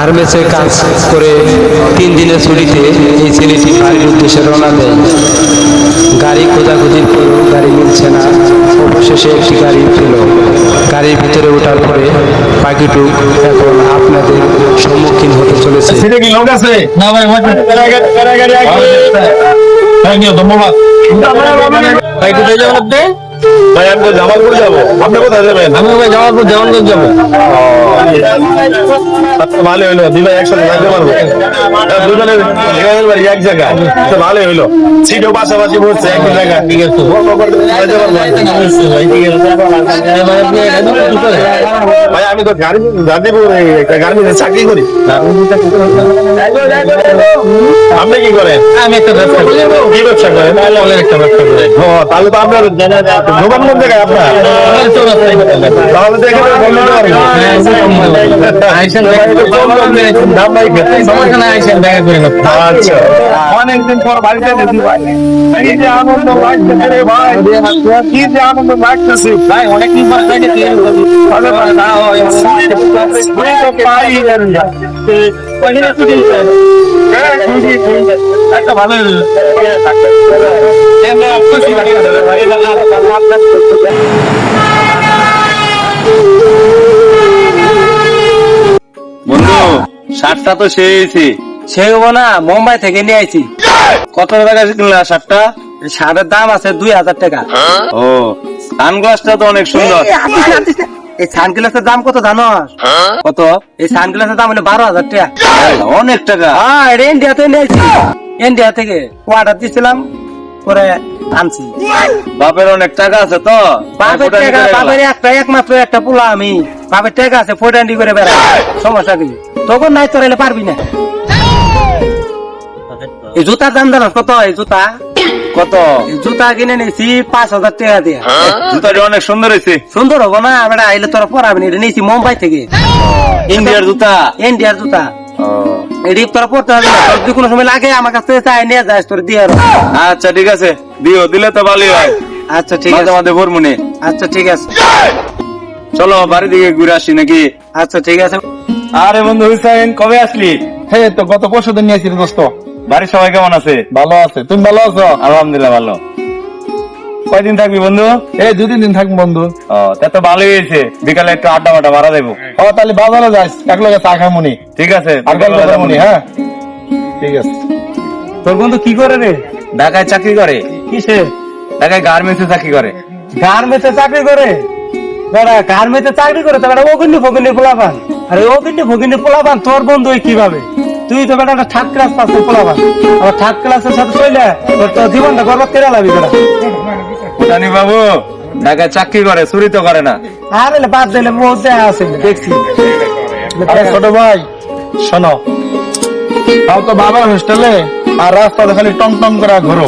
গার্মেন্টসে কাজ করে তিন দিনের ছুটিতে এই ছেলেটি বাড়ির উদ্দেশ্যে রওনা দেয়। গাড়ি খোঁজাখুঁজির পরেও গাড়ি মিলছে না। অবশেষে একটি গাড়ি পেল গাড়ির ভিতরে ওঠার পরে পাখিটুক এখন আপনাদের সম্মুখীন হতে চলেছে। সিটে কি লোক আছে? না ভাই থ্যাংক ইউ ধন্যবাদ। ভাই আমি তো জামালপুর যাব। আপনি কোথায় যাবেন? আমি ভাই জামালপুর জামালগঞ্জ যাব। আচ্ছা, ভালো হইল দুই ভাই একসাথে যাইতে পারব। দুজনের দুজনের বাড়ি এক জায়গায়। তো ভালো হইল সিটও পাশাপাশি বসছে একই জায়গায়। ঠিক আছে। ভাই আমি তো গাড়ি গাজীপুর একটা গার্মেন্টসে চাকরি করি। আপনি কি করেন? আমি একটা ব্যবসা করি। কি ব্যবসা করেন? একটা ব্যবসা করি। ও তাহলে তো আপনার দোকান কোন জায়গায় আপনার তাহলে তো এখানে বলতে পারব আইসেন দাম ভাই সমস্যা আইসেন দেখা করে নেব আচ্ছা অনেকদিন পর বাড়িতে দেখি ভাই কি যে আনন্দ লাগতেছে রে ভাই কি যে আনন্দ লাগতেছে ভাই অনেকদিন পর যাই দেখি একটা ভালো বন্ধু শার্টটা তো সেইছি সে হব না মুম্বাই থেকে নিয়ে আইছি। কত টাকা কিনলা শার্টটা শার্টের দাম আছে দুই হাজার টাকা। ও সানগ্লাসটা তো অনেক সুন্দর। এই সানগ্লাসের দাম কত কত? এই সানগ্লাসের দাম হলো বারো হাজার টাকা। অনেক টাকা। হ্যাঁ এটা ইন্ডিয়া থেকে নিয়েছি। ইন্ডিয়া থেকে অর্ডার দিয়েছিলাম পরে আনছি। বাপের অনেক টাকা আছে তো? বাপের টাকা বাপের একটা একমাত্র একটা পোলা আমি। বাপের টাকা আছে ফোটান্ডি করে বেড়া সমস্যা কি? তখন নাই তোর এলে পারবি না। এই জুতার দাম জানো কত এই জুতা? কত? জুতা কিনে নিয়েছি পাঁচ হাজার টাকা দিয়ে। জুতাটা অনেক সুন্দর হয়েছে। সুন্দর হব না বেটা আইলে তোরা পরাবি না এটা নিয়েছি মুম্বাই থেকে। ইন্ডিয়ার জুতা? ইন্ডিয়ার জুতা। এটি তোরা পড়তে হবে না যদি কোনো সময় লাগে আমার কাছে চাই নিয়ে যাস তোর দিয়ে আচ্ছা ঠিক আছে। দিও দিলে তো ভালোই হয়। আচ্ছা ঠিক আছে। মাঝে ভরমুনি আচ্ছা ঠিক আছে। চলো বাড়ি দিকে ঘুরে আসি নাকি? আচ্ছা ঠিক আছে। আরে বন্ধু হুসাইন কবে আসলি? হ্যাঁ তো গত পরশু দিন নিয়েছি দোস্ত। বাড়ির সবাই কেমন আছে? ভালো আছে। তুমি ভালো আছো? আলহামদুলিল্লাহ ভালো। কয়দিন থাকবি বন্ধু? এই দুই তিন দিন থাকব বন্ধু। ও তা তো ভালোই হয়েছে। বিকালে একটু আড্ডা মাড্ডা মারা দেবো ও তাহলে বাজারে যাস। এক একলগে চা খামুনি ঠিক আছে গল্প খামুনি হ্যাঁ? ঠিক আছে। তোর বন্ধু কি করে রে? ঢাকায় চাকরি করে? কিসে? ঢাকায় গার্মেন্টসে চাকরি করে। গার্মেন্টসে চাকরি করে? বেড়া গার্মেন্টসে চাকরি করে তো বেড়া অগিন্নি ফগিন্নি পোলাপান। আরে অগিন্নি ফগিন্নি পোলাপান তোর বন্ধু কীভাবে? তুই তো বেটা থার্ড ক্লাস পাস পোলাপান আবার থার্ড ক্লাসের সাথে চলে তোর তো জীবনটা গর্ব করে লাবি বেড়া জানি বাবু ঢাকায় চাকরি করে চুরি তো করে না। আরে বাদ দিলে বহুত দেয়া আছে দেখছি। ছোট ভাই শোনো। তাও তো বাবার হোস্টেলে আর রাস্তাতে খালি টং টং করে ঘোরো।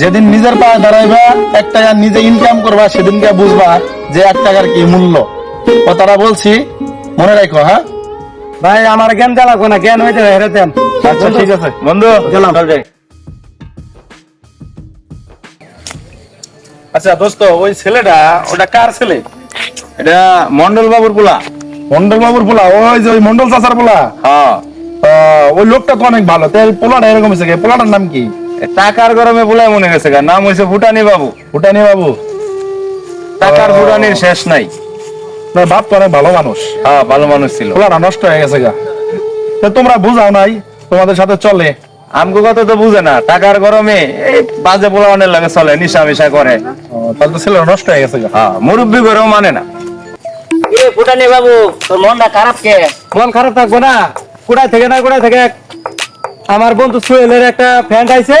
যেদিন নিজের পায়ে দাঁড়াইবা এক টাকা নিজে ইনকাম করবা সেদিনকে বুঝবা যে এক টাকার কি মূল্য। কথাটা বলছি মনে রাখো হ্যাঁ? ভাই আমার জ্ঞান দেওয়া লাগবো না জ্ঞান হইতে হেরে দেন আচ্ছা ঠিক আছে। বন্ধু গেলাম। আচ্ছা দোস্ত ওই ছেলেটা ওটা কার ছেলে? এটা মন্ডল বাবুর পোলা। মন্ডল বাবুর পোলা ওই যে ওই মন্ডল চাচার পোলা? হ্যাঁ। ওই লোকটা তো অনেক ভালো। তাই পোলাটা এরকম হয়েছে? পোলাটার নাম কি? টাকার গরমে পোলাই মনে গেছে গা। নাম হয়েছে ভুটানি বাবু। ভুটানি বাবু? টাকার। ভুটানির শেষ নাই। না, বাপ তো অনেক ভালো মানুষ। হ্যাঁ ভালো মানুষ ছিল। পোলাটা নষ্ট হয়ে গেছে গা। তো তোমরা বুঝাও নাই তোমাদের সাথে চলে। আমগো কথা তো বুঝে না টাকার গরমে এই বাজে পোলা অনেক লাগে চলে নিশা মিশা করে তাহলে তো ছেলেটা নষ্ট হয়ে গেছে গা। হ্যাঁ মুরব্বী মানে না। এ ফুটানি বাবু? তোর মনটা খারাপ কে? মন খারাপ থাকব না। কোড়ায় থেকে না কোড়ায় থেকে? আমার বন্ধু সুয়েলের একটা ফ্রেন্ড আইছে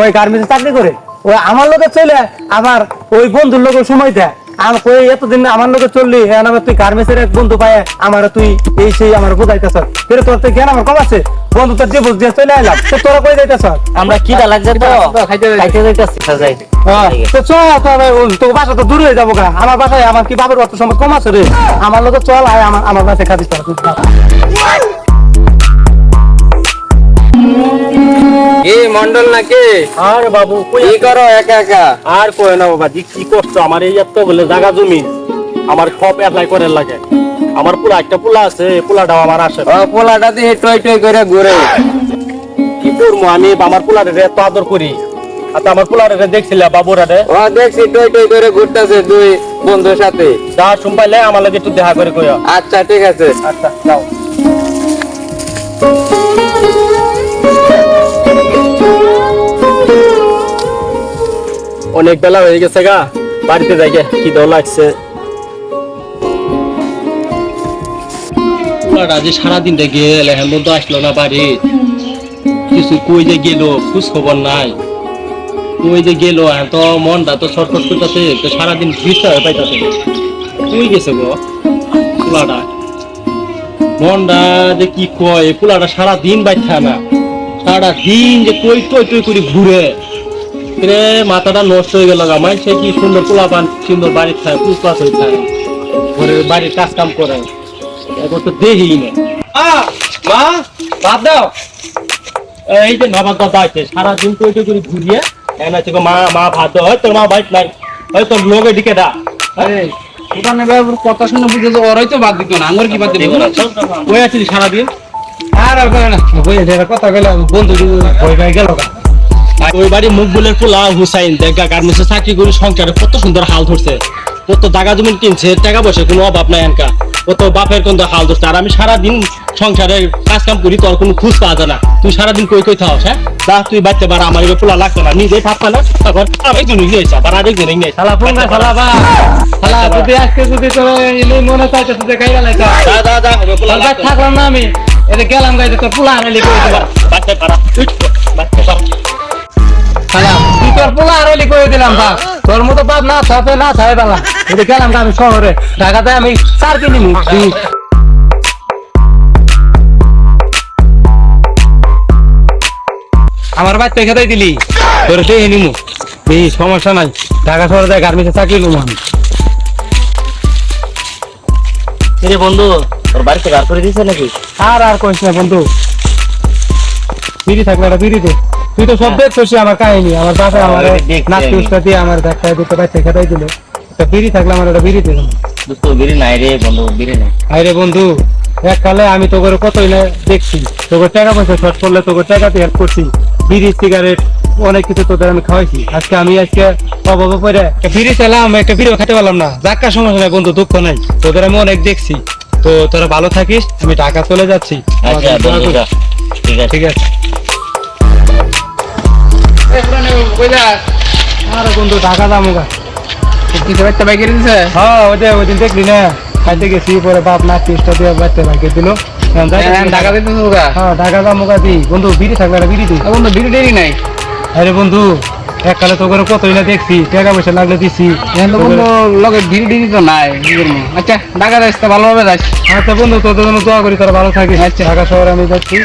ওই গার্মেন্টসে চাকরি করে। ও আমার লোকে চলে আবার ওই বন্ধুর লোকের সময় দেয়। আমার কই এতদিন আমার লোকে চললি হ্যাঁ আমার তুই গার্মেন্টসের এক বন্ধু পায় আমার তুই এই সেই আমার বুঝাইতেছ। কিন্তু তোর তো জ্ঞান আমার কম আছে? বন্ধু তোর যে বুঝ দিয়ে চলে আইলাম তো তোরা কই যাইতেছ? আমরা কি লাগছে তো। খাইতে খাইতে যাইতেছি যাই তো চল তোর বাসা তো দূরে হয়ে যাব গা। আমার বাসায় আমার কি বাবার অত সময় কম আছে রে? আমার লোক চল আয় আমার আমার বাসায় খাতিস তোরা। মন্ডল নাকি? আর বাবু কি করো একা একা? আর কই না বাবা কি করছ? আমার এই এত বলে জায়গা জমি। আমার অ্যাপ্লাই করে লাগে। আমার পোলা একটা পোলা আছে পোলাটাও আমার আসে। পোলাটা দিয়ে টই টই করে ঘুরে। কি করব আমি? আমার এত আদর করি। আচ্ছা আমার পোলারে দেখছিলাম বাবুরা রে? ও দেখছি টই টই করে ঘুরতেছে দুই বন্ধুর সাথে। যা শুনপাইলে আমার লাগে একটু দেখা করে আচ্ছা ঠিক আছে। আচ্ছা যাও। অনেক বেলা হয়ে গেছে গা। বাড়িতে গে, কি দল লাগছে। সারাদিন তো আসলো না বাড়ি। কিছু কই যে গেল খোঁজ খবর নাই। কই যে গেল তো মনটা তো ছটফট করতেছে তো সারাদিন বিশ্রাম হয়ে পাইতাছে। কই গেছে গো? পোলাটা। মনটা যে কি কয় পোলাটা সারাদিন বাইথা না। সারা দিন যে কই টই টই করে ঘুরে। রে মাথাটা নষ্ট হয়ে গেল গা মাইছে কি সুন্দর পোলা পান সুন্দর বাড়ির পুষ্পাস হয়ে ঘরের বাড়ির কাজ কাম করে। এখন তো দেহি না মা ভাত দাও। এই যে দাও আছে সারাদিন তো ওইটা করে ঘুরিয়ে মা মা ভাত দাও। হয় তোর মা বাইক নাই। হয় তোর লোকে ডিকে দা। পুরানো বাবুর কথা শুনে বুঝে তো ওরাই তো বাদ দিত না আমার কি বাদ দিব ওই আছিস সারাদিন? আর না কথা কইলে বন্ধু ভয় গেল ওই বাড়ি মুকবুলের পোলা হুসাইন দেখা গার্মেন্টসে চাকরি করে সংসারে কত সুন্দর হাল ধরছে। কত টাকা জমি কিনছে টাকা পয়সা কোনো অভাব নাই এনকা। কত বাপের কোন হাল ধরছে আর আমি সারাদিন সংসারে কাজ কাম করি তোর কোনো খুঁজ পাওয়া যায় না। তুই সারাদিন কই কই থাও হ্যাঁ? যা তুই বাচ্চা বার আমার পোলা লাগতো না নিজে থাকতো না তখন আরেকজন নিয়ে এসে আবার আরেকজন নিয়ে এসে। শালা ফোন না শালা বা শালা যদি আজকে যদি তোর এলে মনে চাইছে তুই খাইয়া লাইতা। যা যা যা এবার পোলা থাকলাম না আমি এটা গেলাম গাইতে তোর পোলা হারালি দিলাম বাচ্চা পারা বাচ্চা তোর পোলা দিলাম বাপ? তোর মতো বাপ না থাকে না থাকে বালা। এটা গেলাম গা আমি শহরে। ঢাকাতে আমি চার কিনি আমার বাচ্চা খেতেই দিলি। তোর দেখে নিমু। এই সমস্যা নাই। ঢাকা শহরে যায় গার্মেন্টে চাকরি নিমু আমি। রে বন্ধু তোর বাড়িতে বার করে দিছে নাকি? আর আর কইস না বন্ধু। বিড়ি থাকলে একটা বিড়ি দে তুই তো সব দেখছিস আমার কাহিনী। আমার বাবা আমার নাতি আমি। আমার দেখা দুটো বাচ্চা খেতাই দিল। একটা বিড়ি থাকলে আমার একটা বিড়ি দিল। দোস্ত বিড়ি নাই রে বন্ধু বিড়ি নাই। আরে বন্ধু এককালে আমি তো করে কতই না দেখছি। তোকে টাকা পয়সা শর্ট করলে তোকে টাকাতে হেল্প করছি। বিড়ি সিগারেট অনেক কিছু তোদের আমি খাওয়াইছি। আজকে আমি আজকে অভাবে পরে একটা বিড়ি চালাম একটা বিড়িও খেতে পারলাম না। যাক্কা সমস্যা নাই বন্ধু দুঃখ নাই। তোদের আমি অনেক দেখছি। তো তোরা ভালো থাকিস আমি ঢাকা চলে যাচ্ছি। আচ্ছা। ঠিক আছে। ঠিক আছে। আরে বন্ধু ঢাকা গা। হ্যাঁ ওই যে ওই দিন দেখলি না? খাইতে গেছি পরে বাপ না চেষ্টা দিয়ে বাচ্চা ভাইকে দিল ঢাকা দিতে হ্যাঁ ঢাকা গা দি। বন্ধু বিড়ি থাকলে একটা বিড়ি দি। বন্ধু বিড়ি টেরি নাই। আরে বন্ধু এককালে তো করে কতই না দেখছি টাকা পয়সা লাগলে দিছি। লগে তো নাই আচ্ছা ঢাকা যাস তো ভালোভাবে যাস। আচ্ছা বন্ধু তোদের জন্য দোয়া করি তোরা ভালো থাকিস। ঢাকা শহরে আমি যাচ্ছি।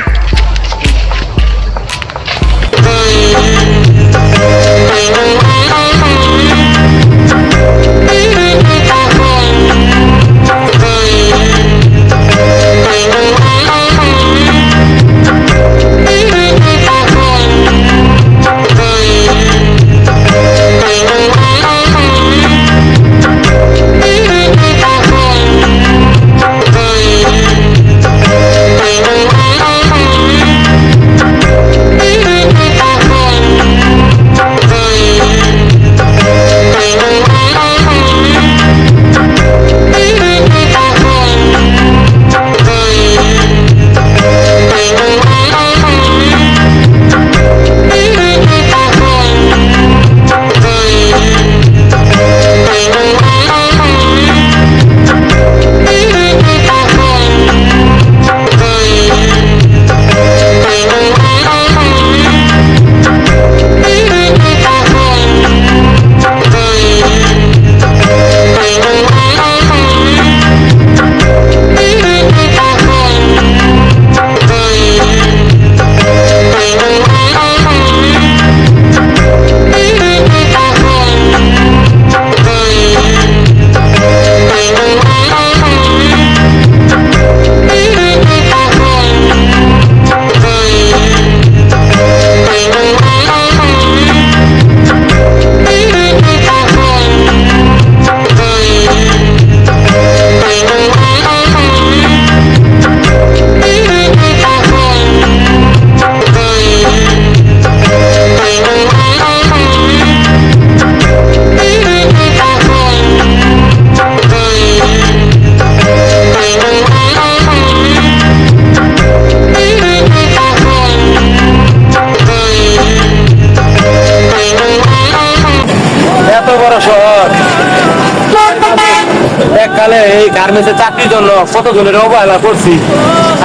সকালে এই গার্মেন্টসের চাকরির জন্য কত জনের অবহেলা করছি?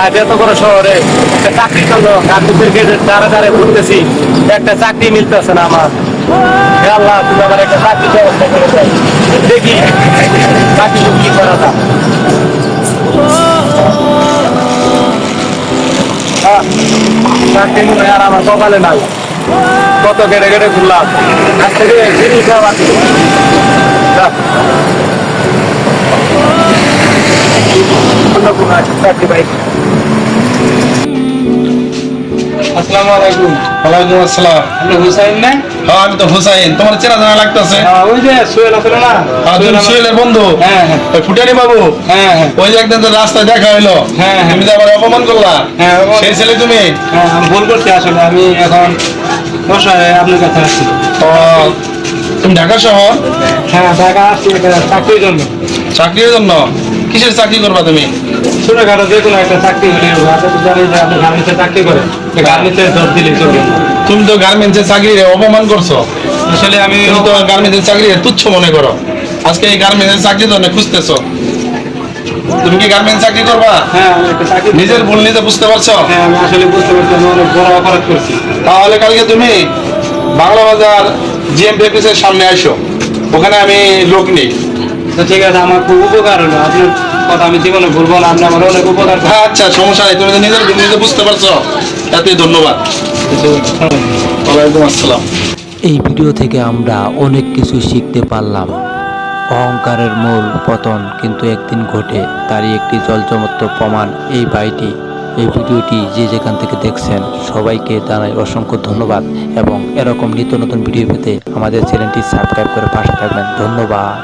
আর এত বড় শহরে চাকরির জন্য গার্মেন্টসের গেটে দাঁড়া দাঁড়ে ঘুরতেছি একটা চাকরি মিলতেছে না আমার। আল্লাহ তুমি আমার একটা চাকরির ব্যবস্থা করে দাও। দেখি চাকরি কি করা হ্যাঁ, চাকরি মনে আর আমার কপালে নাই। কত কেটে কেটে ঘুরলাম। আজ থেকে জিনিস খাওয়া যাক। অন্য কোনো একটা চাকরি পাই আসসালামু আলাইকুম। ওয়ালাইকুম আসসালাম। আপনি হুসাইন না? হ্যাঁ আমি তো হুসাইন। তোমার চেনা জানা লাগতেছে। হ্যাঁ, ওই যে সোহেল আছে না? হ্যাঁ, তুমি সুহেলের বন্ধু? হ্যাঁ হ্যাঁ। ফুটানি বাবু? হ্যাঁ হ্যাঁ। ওই যে একদিন তো রাস্তায় দেখা হইল। হ্যাঁ, হ্যাঁ। তুমি যে আমার অপমান করলা? হ্যাঁ, সেই ছেলে তুমি? হ্যাঁ আমি ভুল করছি আসলে। আমি এখন বসায় আপনার কাছে আসছি। তুমি ঢাকা শহর? হ্যাঁ ঢাকা আসছি চাকরির জন্য। চাকরির জন্য? কিসের চাকরি করবা তুমি? ছোটখাটো যে কোনো একটা চাকরি হলে আপনি তো জানেন গার্মেন্টসে চাকরি করেন। গার্মেন্টসে জব দিলে চলবে। তুমি তো গার্মেন্টসের চাকরি অপমান করছ। আসলে আমি তো গার্মেন্টসের চাকরি তুচ্ছ মনে করো। আজকে এই গার্মেন্টসের চাকরির জন্য খুঁজতেছো। তুমি কি গার্মেন্টস চাকরি করবা? হ্যাঁ নিজের ভুল নিজে বুঝতে পারছ? হ্যাঁ আমি আসলে বুঝতে পারছি আমি অনেক বড় অপরাধ করছি। তাহলে কালকে তুমি বাংলা বাজার জিএমপি অফিসের সামনে আসো ওখানে আমি লোক নেই। তো ঠিক আছে আমার খুব উপকার হলো। আপনার কথা আমি জীবনে ভুলবো না আপনি আমার অনেক উপকার হ্যাঁ আচ্ছা সমস্যা নেই তুমি তো নিজের নিজে বুঝতে পারছ। এতই ধন্যবাদ। ওয়ালাইকুম আসসালাম। এই ভিডিও থেকে আমরা অনেক কিছু শিখতে পারলাম। অহংকারের মূল পতন কিন্তু একদিন ঘটে তারই একটি জলচমত্ত প্রমাণ এই বাড়িটি এই ভিডিওটি যে যেখান থেকে দেখছেন সবাইকে জানাই অসংখ্য ধন্যবাদ এবং এরকম নিত্য নতুন ভিডিও পেতে আমাদের চ্যানেলটি সাবস্ক্রাইব করে পাশে থাকবেন। ধন্যবাদ।